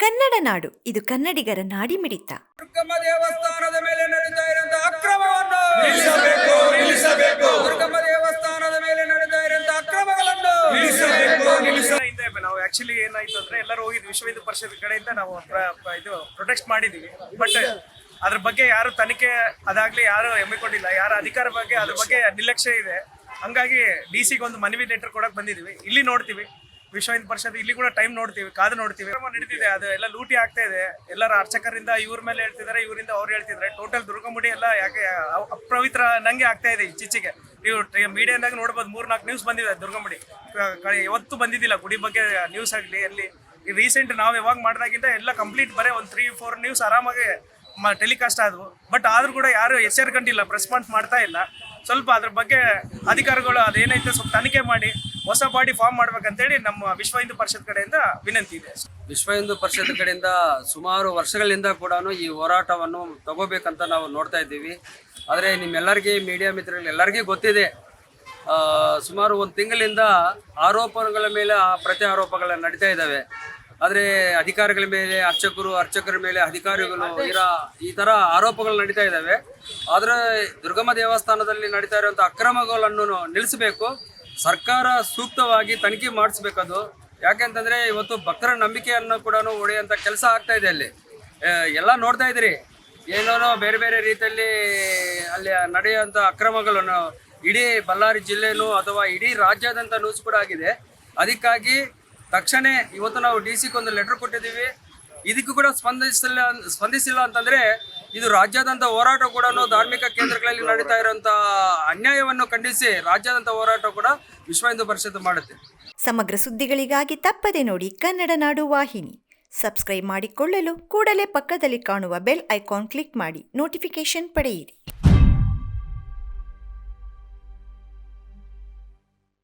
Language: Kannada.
ಕನ್ನಡ ನಾಡು ಇದು ಕನ್ನಡಿಗರ ನಾಡಿಮಿಡಿತ. ದುರ್ಗಮ್ಮ ದೇವಸ್ಥಾನದ ಮೇಲೆ ನಡೀತಾ ಇರುವಂತಹ ಅಕ್ರಮವನ್ನು ನಿಲ್ಲಿಸಬೇಕು ನಿಲ್ಲಿಸಬೇಕು. ದುರ್ಗಮ್ಮ ದೇವಸ್ಥಾನದ ಮೇಲೆ ನಡೀತಾ ಇರುವಂತಹ ಅಕ್ರಮಗಳನ್ನು ನಿಲ್ಲಿಸಬೇಕು ನಿಲ್ಲಿಸ ಹಿಂದೆ ನಾವು ಆಕ್ಚುಲಿ ಏನಾಯ್ತು ಅಂದ್ರೆ ಎಲ್ಲರೂ ಹೋಗಿದ್ವಿ ವಿಶ್ವ ಹಿಂದೂ ಪರಿಷತ್ ಕಡೆಯಿಂದ ನಾವು ಪ್ರ- ಪ್ರ- ಇದು ಪ್ರೊಟೆಕ್ಟ್ ಮಾಡಿದೀವಿ. ಬಟ್ ಅದ್ರ ಬಗ್ಗೆ ಯಾರು ತನಿಖೆ ಅದಾಗ್ಲಿ ಯಾರು ಹೆಮ್ಮಿಕೊಂಡಿಲ್ಲ ಯಾರ ಅಧಿಕಾರ ಬಗ್ಗೆ ಅದ್ರ ಬಗ್ಗೆ ನಿರ್ಲಕ್ಷ್ಯ ಇದೆ. ಹಂಗಾಗಿ ಡಿ ಸಿಗೆ ಒಂದು ಮನವಿ ಲೆಟರ್ ಕೊಡಕ್ ಬಂದಿದೀವಿ. ಇಲ್ಲಿ ನೋಡ್ತೀವಿ. ವಿಶ್ವ ಹಿಂದ್ ಪರಿಷತ್, ಇಲ್ಲಿ ಕೂಡ ಟೈಮ್ ನೋಡ್ತೀವಿ, ಕಾದು ನೋಡ್ತೀವಿ. ನಡೀತಿದೆ, ಅದು ಎಲ್ಲ ಲೂಟಿ ಆಗ್ತಾ ಇದೆ. ಎಲ್ಲರ ಅರ್ಚಕರಿಂದ ಇವ್ರ ಮೇಲೆ ಹೇಳ್ತಿದ್ದಾರೆ, ಇವರಿಂದ ಅವ್ರು ಹೇಳ್ತಿದ್ದಾರೆ. ಟೋಟಲ್ ದುರ್ಗಮುಡಿ ಎಲ್ಲ ಯಾಕೆ ಅಪವಿತ್ರ ನಂಗೆ ಆಗ್ತಾ ಇದೆ ಇತ್ತೀಚೆಗೆ. ನೀವು ಮೀಡಿಯಾದಾಗ ನೋಡ್ಬೋದು ಮೂರ್ ನಾಲ್ಕು ನ್ಯೂಸ್ ಬಂದಿದೆ ದುರ್ಗಮುಡಿ. ಕಡೆ ಬಂದಿದ್ದಿಲ್ಲ, ಗುಡಿ ಬಗ್ಗೆ ನ್ಯೂಸ್ ಆಗಲಿ, ಅಲ್ಲಿ. ರೀಸೆಂಟ್ ನಾವು ಯಾವಾಗ ಮಾಡಿದಾಗಿಂದ ಎಲ್ಲ ಕಂಪ್ಲೀಟ್ ಬರೇ ಒಂದು ತ್ರೀ ಫೋರ್ ನ್ಯೂಸ್ ಆರಾಮಾಗಿ ಟೆಲಿಕಾಸ್ಟ್ ಆದವು. ಬಟ್ ಆದ್ರೂ ಕೂಡ ಯಾರು ಎಚ್ಚರ್ಕೊಂಡಿಲ್ಲ ರೆಸ್ಪಾನ್ಸ್ ಮಾಡ್ತಾ ಇಲ್ಲ. ಸ್ವಲ್ಪ ಅದ್ರ ಬಗ್ಗೆ ಅಧಿಕಾರಿಗಳು ಅದೇನೈತೆ ಸ್ವಲ್ಪ ತನಿಖೆ ಮಾಡಿ, ಹೊಸ ಬಾಡಿ ಫಾರ್ಮ್ ಮಾಡ್ಬೇಕಂತೇಳಿ ನಮ್ಮ ವಿಶ್ವ ಹಿಂದೂ ಪರಿಷತ್ ಕಡೆಯಿಂದ ವಿನಂತಿ ಇದೆ. ವಿಶ್ವ ಹಿಂದೂ ಪರಿಷತ್ ಕಡೆಯಿಂದ ಸುಮಾರು ವರ್ಷಗಳಿಂದ ಕೂಡ ಈ ಹೋರಾಟವನ್ನು ತಗೋಬೇಕಂತ ನಾವು ನೋಡ್ತಾ ಇದ್ದೀವಿ. ಆದರೆ ನಿಮ್ಮೆಲ್ಲರಿಗೆ ಮೀಡಿಯಾ ಮಿತ್ರಗಳು ಎಲ್ಲರಿಗೂ ಗೊತ್ತಿದೆ ಸುಮಾರು ಒಂದು ತಿಂಗಳಿಂದ ಆರೋಪಗಳ ಮೇಲೆ ಪ್ರತಿ ಆರೋಪಗಳ ನಡೀತಾ ಇದ್ದಾವೆ. ಆದರೆ ಅಧಿಕಾರಿಗಳ ಮೇಲೆ ಅರ್ಚಕರು ಅರ್ಚಕರ ಮೇಲೆ ಅಧಿಕಾರಿಗಳು ಇರ ಈ ಥರ ಆರೋಪಗಳು ನಡೀತಾ ಇದ್ದಾವೆ ಆದರೆ ದುರ್ಗಮ್ಮ ದೇವಸ್ಥಾನದಲ್ಲಿ ನಡೀತಾ ಇರುವಂಥ ಅಕ್ರಮಗಳನ್ನು ನಿಲ್ಲಿಸಬೇಕು. ಸರ್ಕಾರ ಸೂಕ್ತವಾಗಿ ತನಿಖೆ ಮಾಡಿಸ್ಬೇಕದು. ಯಾಕೆಂತಂದರೆ ಇವತ್ತು ಭಕ್ತರ ನಂಬಿಕೆಯನ್ನು ಕೂಡ ಒಡೆಯುವಂಥ ಕೆಲಸ ಆಗ್ತಾ ಇದೆ ಅಲ್ಲಿ. ಎಲ್ಲ ನೋಡ್ತಾ ಇದ್ದೀರಿ. ಏನೇನೋ ಬೇರೆ ಬೇರೆ ರೀತಿಯಲ್ಲಿ ಅಲ್ಲಿ ನಡೆಯುವಂಥ ಅಕ್ರಮಗಳನ್ನು ಇಡೀ ಬಳ್ಳಾರಿ ಜಿಲ್ಲೆನೂ ಅಥವಾ ಇಡೀ ರಾಜ್ಯಾದ್ಯಂತ ನ್ಯೂಸ್ ಕೂಡ ಆಗಿದೆ. ಅದಕ್ಕಾಗಿ ತಕ್ಷಣ ಇವತ್ತು ನಾವು ಡಿ ಸಿಗೆ ಒಂದು ಲೆಟರ್ ಕೊಟ್ಟಿದ್ದೀವಿ. ಇದಕ್ಕೂ ಕೂಡ ಸ್ಪಂದಿಸಲಿಲ್ಲ ಸ್ಪಂದಿಸಿಲ್ಲ ಅಂತಂದರೆ ಇದು ರಾಜ್ಯಾದ್ಯಂತ ಹೋರಾಟ ಕೂಡ ಧಾರ್ಮಿಕ ಕೇಂದ್ರಗಳಲ್ಲಿ ನಡೀತಾ ಇರುವಂಥ ಅನ್ಯಾಯವನ್ನು ಖಂಡಿಸಿ ರಾಜ್ಯಾದ್ಯಂತ ಹೋರಾಟ ಕೂಡ ವಿಶ್ವ ಹಿಂದೂ ಪರಿಷತ್ ಮಾಡುತ್ತೆ. ಸಮಗ್ರ ಸುದ್ದಿಗಳಿಗಾಗಿ ತಪ್ಪದೆ ನೋಡಿ ಕನ್ನಡ ನಾಡು ವಾಹಿನಿ. ಸಬ್ಸ್ಕ್ರೈಬ್ ಮಾಡಿಕೊಳ್ಳಲು ಕೂಡಲೇ ಪಕ್ಕದಲ್ಲಿ ಕಾಣುವ ಬೆಲ್ ಐಕಾನ್ ಕ್ಲಿಕ್ ಮಾಡಿ ನೋಟಿಫಿಕೇಶನ್ ಪಡೆಯಿರಿ.